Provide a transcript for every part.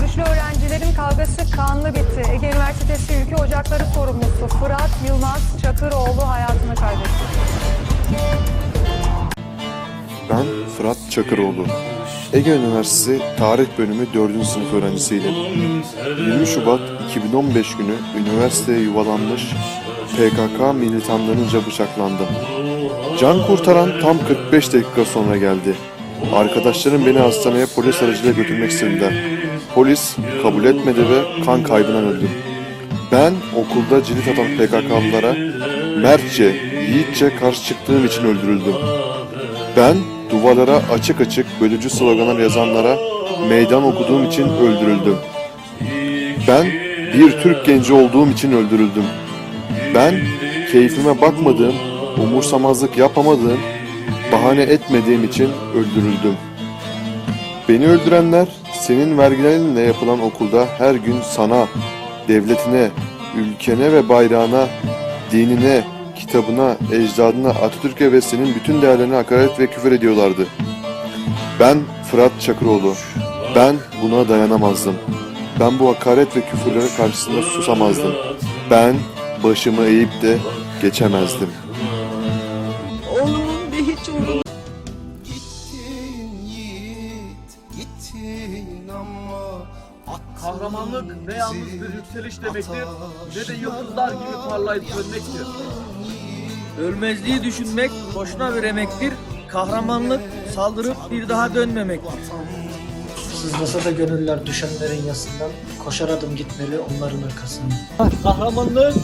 görüşlü öğrencilerin kavgası kanlı bitti. Ege Üniversitesi Ülke Ocakları sorumlusu Fırat Yılmaz Çakıroğlu hayatını kaybetti. Ben Fırat Çakıroğlu. Ege Üniversitesi Tarih Bölümü 4. sınıf öğrencisiydim. 20 Şubat 2015 günü üniversiteye yuvalanmış PKK militanlarınca bıçaklandım. Can kurtaran tam 45 dakika sonra geldi. Arkadaşlarım beni hastaneye polis aracıyla götürmek istediler. Polis kabul etmedi ve kan kaybından öldüm. Ben okulda cirit atan PKK'lılara mertçe, yiğitçe karşı çıktığım için öldürüldüm. Ben duvarlara açık açık bölücü sloganlar yazanlara meydan okuduğum için öldürüldüm. Ben bir Türk genci olduğum için öldürüldüm. Ben keyfime bakmadığım, umursamazlık yapamadığım, bahane etmediğim için öldürüldüm. Beni öldürenler senin vergilerinle yapılan okulda her gün sana, devletine, ülkene ve bayrağına, dinine, kitabına, ecdadına, Atatürk'e ve senin bütün değerlerine hakaret ve küfür ediyorlardı. Ben Fırat Çakıroğlu. Ben buna dayanamazdım. Ben bu hakaret ve küfürlere karşısında susamazdım. Ben başımı eğip de geçemezdim. Oğlumun bir hiç umurumda Kahramanlık ne yalnız bir yükseliş demektir ne de yıldızlar gibi parlayıp sönmektir. ölmezliği düşünmek boşuna bir emektir. Kahramanlık saldırıp bir daha dönmemektir. Sızlasa da gönüller düşenlerin yasından Koşar adım gitmeli onların arkasından Kahramanlık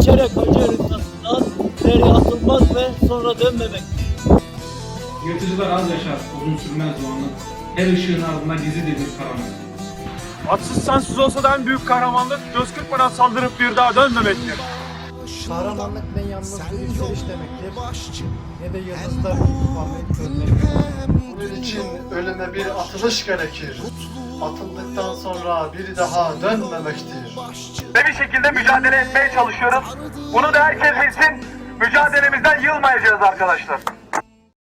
içerek acı hırkasından ileri atılmak ve sonra dönmemek. Yırtıcılar az yaşar, uzun sürmez doğanlık. Her ışığın ardında gizlidir bir karanlık. Atsız sansız olsa da en büyük kahramanlık göz kırpmadan saldırıp bir daha dönmemektir. Kahramanlık ne yalnız bir yükseliş demektir Ne de yıldızlar parlayıp görmektir Bunun için ölüme bir atılış gerekir Atıldıktan sonra bir daha dönmemektir Ve bir şekilde mücadele etmeye çalışıyoruz. Bunu da herkes bilsin. Mücadelemizden yılmayacağız arkadaşlar.